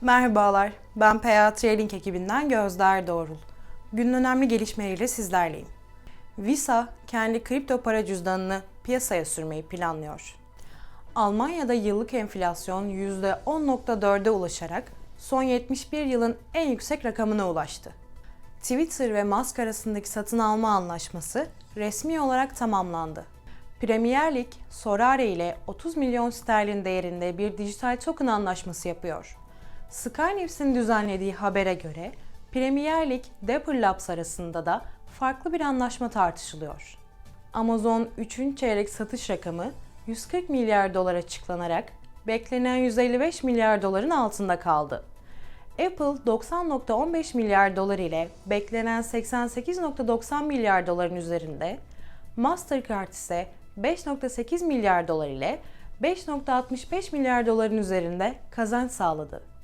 Merhabalar, ben PA Trading ekibinden Gözler Doğrul. Günün önemli gelişmeleriyle sizlerleyim. Visa, kendi kripto para cüzdanını piyasaya sürmeyi planlıyor. Almanya'da yıllık enflasyon %10.4'e ulaşarak son 71 yılın en yüksek rakamına ulaştı. Twitter ve Musk arasındaki satın alma anlaşması resmi olarak tamamlandı. Premier Lig, Sorare ile 30 milyon sterlin değerinde bir dijital token anlaşması yapıyor. Sky News'in düzenlediği habere göre Premier Lig, Dapper Labs arasında da farklı bir anlaşma tartışılıyor. Amazon 3. çeyrek satış rakamı 140 milyar dolar açıklanarak beklenen 155 milyar doların altında kaldı. Apple 90.15 milyar dolar ile beklenen 88.90 milyar doların üzerinde, Mastercard ise 5.8 milyar dolar ile 5.65 milyar doların üzerinde kazanç sağladı.